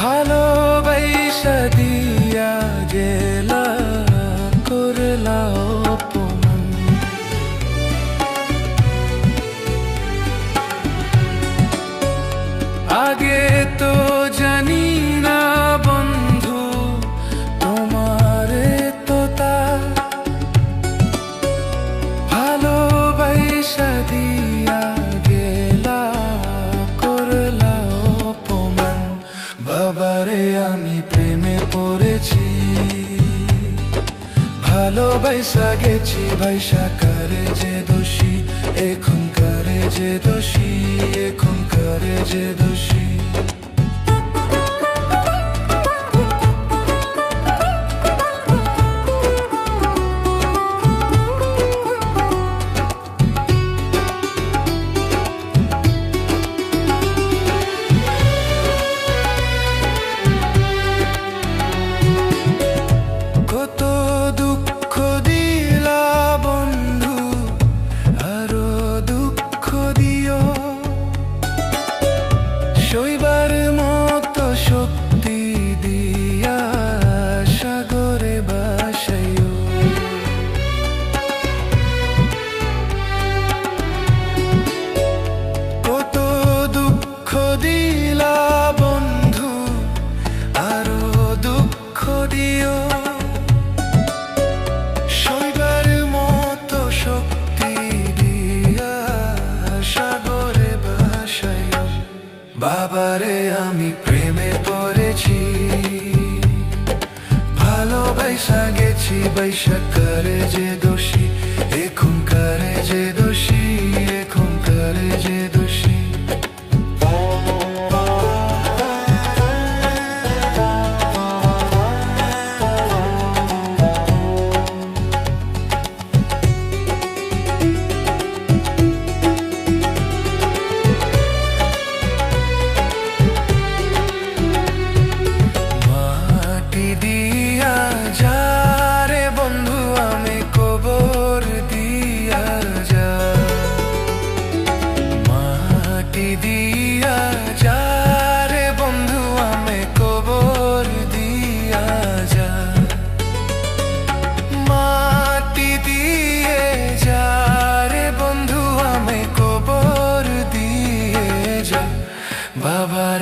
ভালোবাসা দিয়া ভালোবাসা গেছি বৈশা করে যে দোষী এখন করে যে দোষী এখন করে যে দোষী। বাবারে আমি প্রেমে পড়েছি। ভালোবাসা গেছি বৈশাখ করে যে দোষী।